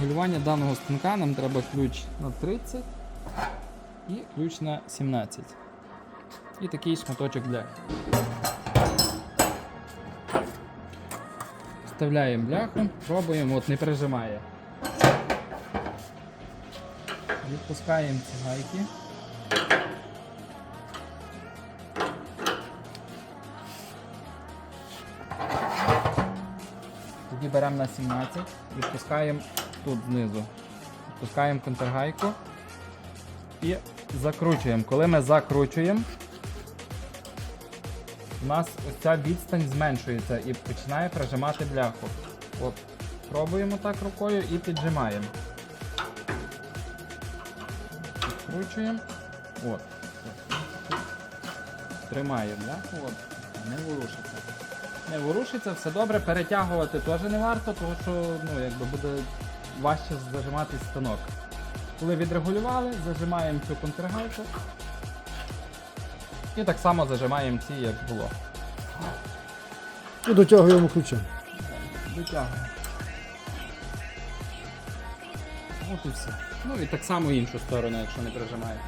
керування даного станка нам треба ключ на 30 і ключ на 17. І такий шматочок бляхи. Вставляємо бляху, пробуємо, от не прижимає. Відпускаємо ці гайки. Тоді беремо на 17, відпускаємо тут знизу. Відпускаємо контргайку і закручуємо. Коли ми закручуємо, у нас ось ця відстань зменшується і починає прижимати бляху. От, пробуємо так рукою і піджимаємо. Відкручуємо. От. Тримаємо бляху, от. Не ворушиться. Не ворушиться, все добре. Перетягувати теж не варто, тому що ну, якби буде важче зажимати станок. Коли відрегулювали, зажимаємо цю контргайку. І так само зажимаємо ці, як було. І дотягуємо ключем. Витягуємо. От і все. Ну і так само іншу сторону, якщо не прижимаєте.